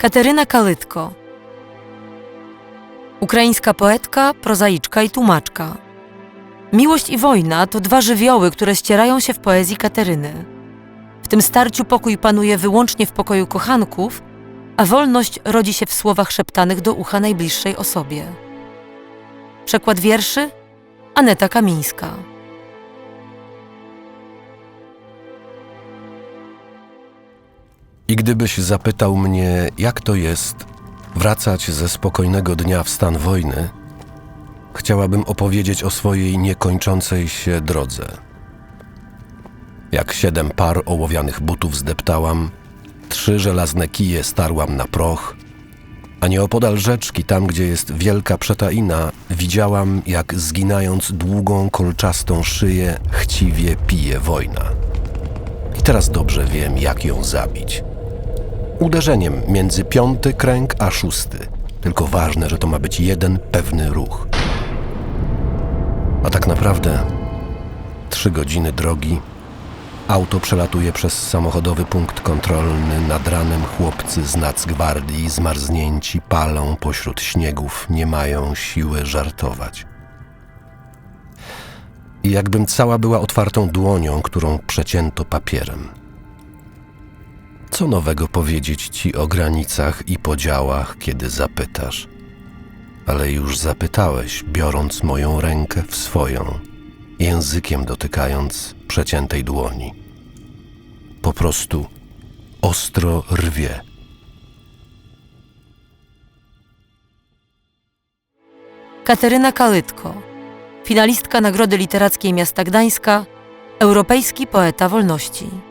Kateryna Kalytko. Ukraińska poetka, prozaiczka i tłumaczka. Miłość i wojna to dwa żywioły, które ścierają się w poezji Kateryny. W tym starciu pokój panuje wyłącznie w pokoju kochanków, a wolność rodzi się w słowach szeptanych do ucha najbliższej osobie. Przekład wierszy Aneta Kamińska. I gdybyś zapytał mnie, jak to jest wracać ze spokojnego dnia w stan wojny, chciałabym opowiedzieć o swojej niekończącej się drodze. Jak siedem par ołowianych butów zdeptałam, trzy żelazne kije starłam na proch, a nieopodal rzeczki, tam gdzie jest wielka przetaina, widziałam, jak zginając długą, kolczastą szyję, chciwie pije wojna. I teraz dobrze wiem, jak ją zabić. Uderzeniem między piąty kręg a szósty. Tylko ważne, że to ma być jeden pewny ruch. A tak naprawdę trzy godziny drogi. Auto przelatuje przez samochodowy punkt kontrolny. Nad ranem chłopcy z nacgwardii, zmarznięci, palą pośród śniegów, nie mają siły żartować. I jakbym cała była otwartą dłonią, którą przecięto papierem. Co nowego powiedzieć ci o granicach i podziałach, kiedy zapytasz? Ale już zapytałeś, biorąc moją rękę w swoją, językiem dotykając przeciętej dłoni. Po prostu ostro rwie. Kateryna Kalytko, finalistka Nagrody Literackiej Miasta Gdańska, europejski poeta wolności.